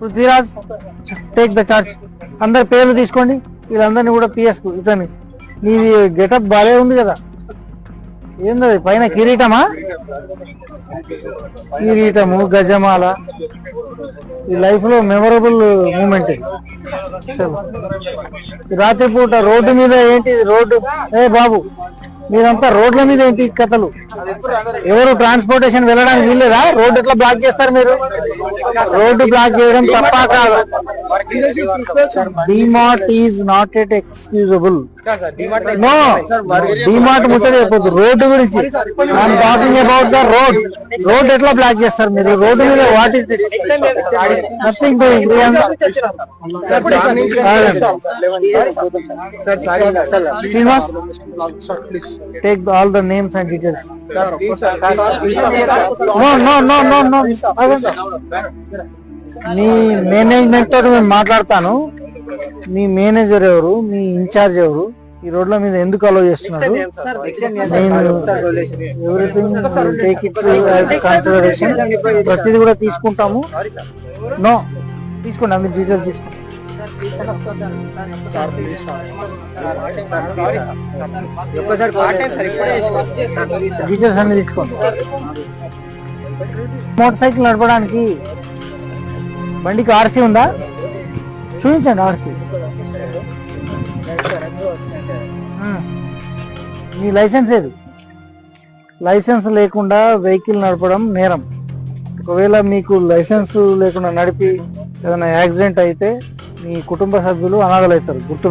Prithviraj take the charge అందరి పేర్లు తీసుకోండి. వీళ్ళందరినీ కూడా పిఎస్ ఇతని మీది గెటప్ బాగా ఉంది కదా. ఏంది పైన కిరీటమా? కిరీటము గజమాల. ఈ లైఫ్లో మెమరబుల్ మూమెంట్ రాత్రిపూట రోడ్డు మీద ఏంటి? ఇది రోడ్డు ఏ బాబు మీరంతా రోడ్ల మీద ఏంటి కథలు? ఎవరు ట్రాన్స్పోర్టేషన్ వెళ్ళడానికి వీల్లేదా? రోడ్డు ఎట్లా బ్లాక్ చేస్తారు మీరు? రోడ్డు బ్లాక్ చేయడం తప్ప కాదు? DMart is not at excusable no DMart ముచ్చట చెప్పొద్దు రోడ్డు గురించి I'm talking about the road road ఎట్లా బ్లాక్ చేస్తారు మీరు రోడ్డు మీద what is this nothing doing Srinivas take all the names and details no no no no no మీ మేనేజ్మెంట్తో నేను మాట్లాడతాను. మీ మేనేజర్ ఎవరు మీ ఇన్ఛార్జ్ ఎవరు ఈ రోడ్ల మీద ఎందుకు అలో చేస్తున్నారు? నేను ఎవ్రీథింగ్ టేక్ ఇట్ కన్సిడరేషన్ ప్రతిదీ కూడా తీసుకుంటాము. నో తీసుకోండి అన్ని డీటెయిల్ తీసుకోండి. డీటెయిల్స్ అన్ని తీసుకోండి. మోటార్ సైకిల్ నడపడానికి బండికి ఆర్సీ ఉందా? చూపించండి ఆర్సీ. మీ లైసెన్స్ ఏది? లైసెన్స్ లేకుండా వెహికల్ నడపడం నేరం. ఒకవేళ మీకు లైసెన్స్ లేకుండా నడిపి ఏదైనా యాక్సిడెంట్ అయితే మీ కుటుంబ సభ్యులు అనాథలు అవుతారు గుర్తు